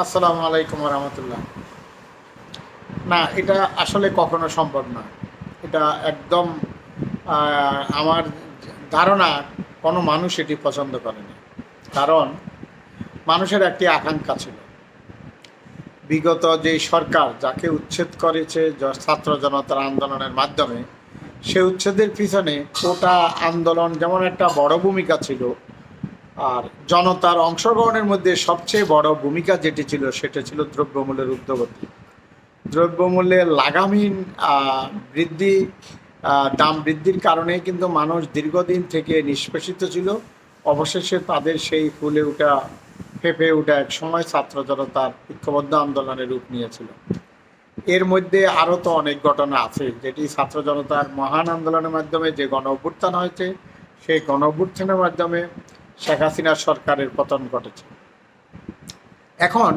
আসসালামু আলাইকুম রহমতুল্লাহ না, এটা আসলে কখনো সম্ভব না। এটা একদম আমার ধারণা, কোনো মানুষ এটি পছন্দ করেনি কারণ, মানুষের একটি আকাঙ্ক্ষা ছিল। বিগত যে সরকার, যাকে উচ্ছেদ করেছে ছাত্র জনতার আন্দোলনের মাধ্যমে, সে উচ্ছেদের পিছনে কোটা আন্দোলন যেমন একটা বড় ভূমিকা ছিল আর জনতার অংশগ্রহণের মধ্যে সবচেয়ে বড় ভূমিকা যেটি ছিল, সেটা ছিল দ্রব্যমূল্যের ঊর্ধ্বগতি দ্রব্যমূল্যের লাগামহীন বৃদ্ধি দাম বৃদ্ধির কারণে কিন্তু মানুষ দীর্ঘদিন থেকে নিষ্পেষিত ছিল। অবশেষে তাদের সেই ফুলে উঠা, ফেঁপে ওঠা এক সময় ছাত্র জনতার ঐক্যবদ্ধ আন্দোলনের রূপ নিয়েছিল। এর মধ্যে আরও তো অনেক ঘটনা আছে, যেটি ছাত্র জনতার মহান আন্দোলনের মাধ্যমে যে গণ অভ্যুত্থান হয়েছে, সেই গণ অভ্যুত্থানের মাধ্যমে শেখ হাসিনার সরকারের পতন ঘটেছে। এখন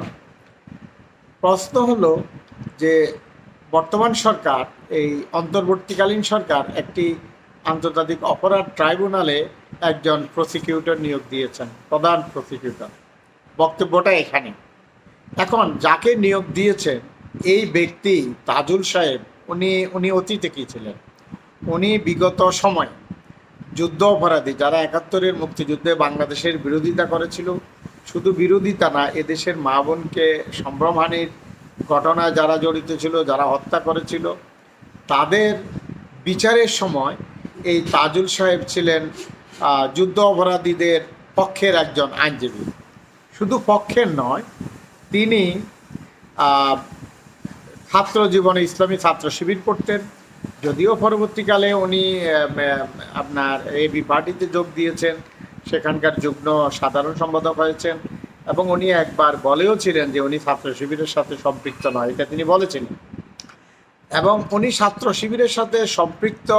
প্রশ্ন হলো যে বর্তমান সরকার, এই অন্তর্বর্তীকালীন সরকার একটি আন্তর্জাতিক অপরাধ ট্রাইব্যুনালে একজন প্রসিকিউটর নিয়োগ দিয়েছেন, প্রধান প্রসিকিউটর। বক্তব্যটা এখানে। এখন যাকে নিয়োগ দিয়েছেন, এই ব্যক্তি তাজুল সাহেব, উনি উনি অতীতে কি ছিলেন? উনি বিগত সময় যুদ্ধ অপরাধী যারা একাত্তরের মুক্তিযুদ্ধে বাংলাদেশের বিরোধিতা করেছিল, শুধু বিরোধিতা না, এদেশের মা বোনকে সম্ভ্রমহানির ঘটনায় যারা জড়িত ছিল, যারা হত্যা করেছিল, তাদের বিচারের সময় এই তাজুল সাহেব ছিলেন যুদ্ধ অপরাধীদের পক্ষের একজন আইনজীবী। শুধু পক্ষের নয়, তিনি ছাত্র জীবনে ইসলামী ছাত্র শিবির করতেন যদিও পরবর্তীকালে উনি আপনার এবি পার্টিতে যোগ দিয়েছেন, সেখানকার যুগ্ম সাধারণ সম্পাদক হয়েছেন, এবং উনি একবার বলেও ছিলেন যে উনি ছাত্র শিবিরের সাথে সম্পৃক্ত নয়, এটা তিনি বলেছেন। এবং উনি ছাত্র শিবিরের সাথে সম্পৃক্ত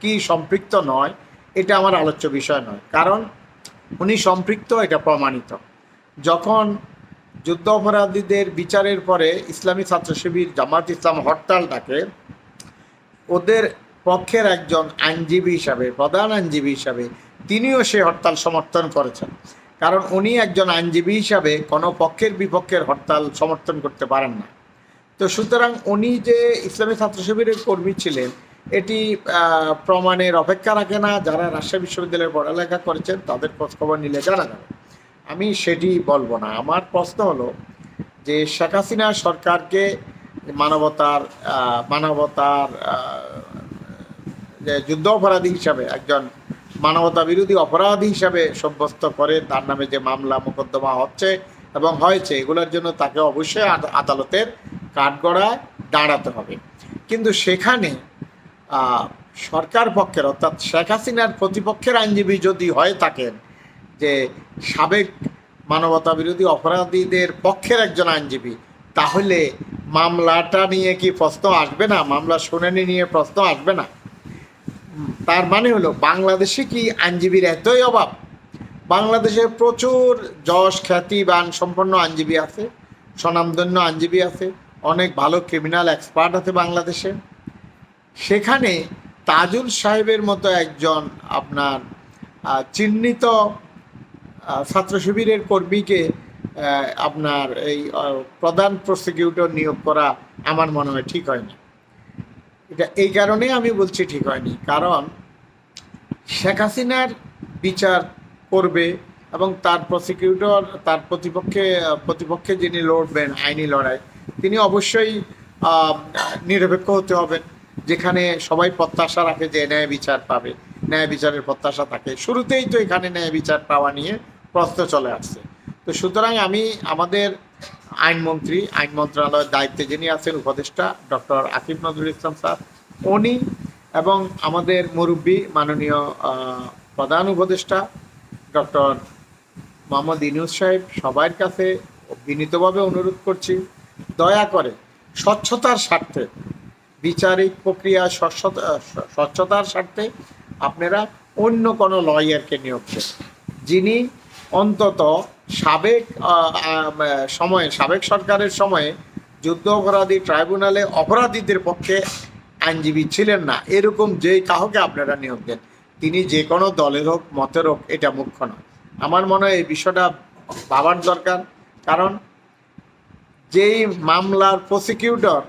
কি সম্পৃক্ত নয়, এটা আমার আলোচ্য বিষয় নয়। কারণ উনি সম্পৃক্ত, এটা প্রমাণিত। যখন যুদ্ধ অপরাধীদের বিচারের পরে ইসলামী ছাত্র শিবির জামাত ইসলাম হরতাল ডাকে ওদের পক্ষের একজন আইনজীবী হিসাবে, প্রধান আইনজীবী হিসাবে তিনিও সে হরতাল সমর্থন করেছেন। কারণ উনি একজন আইনজীবী হিসাবে কোনো পক্ষের বিপক্ষের হরতাল সমর্থন করতে পারেন না। তো সুতরাং উনি যে ইসলামী ছাত্র শিবিরের কর্মী ছিলেন, এটি প্রমাণের অপেক্ষা রাখে না। যারা রাজশাহী বিশ্ববিদ্যালয়ে পড়ালেখা করেছেন, তাদের খোঁজখবর নিলে জানা যাবে। আমি সেটি বলব না। আমার প্রশ্ন হলো যে শেখ হাসিনা সরকারকে মানবতার মানবতার যে যুদ্ধ অপরাধী হিসাবে একজন মানবতা বিরোধী অপরাধী হিসাবে সাব্যস্ত করে, তার নামে যে মামলা মোকদ্দমা হচ্ছে এবং হয়েছে, এগুলোর জন্য তাকে অবশ্যই আদালতের কাঠগড়ায় দাঁড়াতে হবে। কিন্তু সেখানে সরকার পক্ষের, অর্থাৎ শেখ হাসিনার প্রতিপক্ষের আইনজীবী যদি হয়ে থাকেন, যে সাবেক মানবতা বিরোধী অপরাধীদের পক্ষের একজন আইনজীবী, তাহলে মামলাটা নিয়ে কি প্রশ্ন আসবে না? মামলা শুনানি নিয়ে প্রশ্ন আসবে না? তার মানে হলো, বাংলাদেশে কি আইনজীবীর এতই অভাব? বাংলাদেশে প্রচুর যশ, খ্যাতি খ্যাতিবান সম্পন্ন আইনজীবী আছে, স্বনামধন্য আইনজীবী আছে, অনেক ভালো ক্রিমিনাল এক্সপার্ট আছে বাংলাদেশে। সেখানে তাজুল সাহেবের মতো একজন আপনার চিহ্নিত ছাত্র শিবিরের কর্মীকে আপনার এই প্রধান প্রসিকিউটর নিয়োগ করা আমার মনে হয় ঠিক হয়নি। এটা এই কারণে আমি বলছি ঠিক হয়নি। কারণ শেখ হাসিনার বিচার করবে এবং তার প্রসিকিউটর তার প্রতিপক্ষে প্রতিপক্ষে যিনি লড়বেন, আইনি লড়াই, তিনি অবশ্যই নিরপেক্ষ হতে হবেন যেখানে সবাই প্রত্যাশা রাখে যে ন্যায় বিচার পাবে। ন্যায় বিচারের প্রত্যাশা থাকে। শুরুতেই তো এখানে ন্যায় বিচার পাওয়া নিয়ে প্রশ্ন চলে আসছে। তো সুতরাং আমি আমাদের আইনমন্ত্রী, আইন মন্ত্রণালয়ের দায়িত্বে যিনি আছেন, উপদেষ্টা ডক্টর আসিফ নজরুল ইসলাম স্যার, উনি এবং আমাদের মুরব্বী মাননীয় প্রধান উপদেষ্টা ডক্টর মোহাম্মদ ইনুস সাহেব সবার কাছে বিনীতভাবে অনুরোধ করছি, দয়া করে স্বচ্ছতার স্বার্থে, বিচারিক প্রক্রিয়া স্বচ্ছতা স্বচ্ছতার স্বার্থে আপনারা অন্য কোনো লয়ারকে নিয়োগ করুন যিনি অন্তত সাবেক সময়ে, সাবেক সরকারের সময়ে যুদ্ধ অপরাধী ট্রাইব্যুনালে অপরাধীদের পক্ষে আইনজীবী ছিলেন না। এরকম যেই কাহকে আপনারা নিয়োগ দেন, তিনি যে কোনো দলের হোক, মতের হোক, এটা মুখ্য নয়। আমার মনে হয় এই বিষয়টা ভাবার দরকার। কারণ যেই মামলার প্রসিকিউটর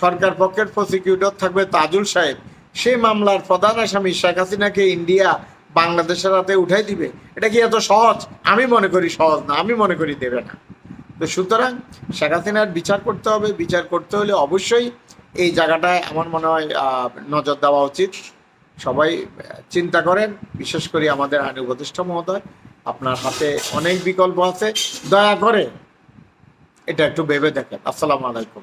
সরকার পক্ষের প্রসিকিউটর থাকবে তাজুল সাহেব সেই মামলার প্রধান আসামি শেখ হাসিনাকে ইন্ডিয়া বাংলাদেশের হাতে উঠাই দিবে, এটা কি এত সহজ? আমি মনে করি সহজ না, আমি মনে করি দেবে না। তো সুতরাং শেখ হাসিনার বিচার করতে হবে, বিচার করতে হলে অবশ্যই এই জায়গাটায় আমার মনে হয় নজর দেওয়া উচিত। সবাই চিন্তা করেন, বিশেষ করে আমাদের আইন উপদেষ্টা মহোদয়, আপনার হাতে অনেক বিকল্প আছে। দয়া করে এটা একটু ভেবে দেখেন। আসসালামু আলাইকুম।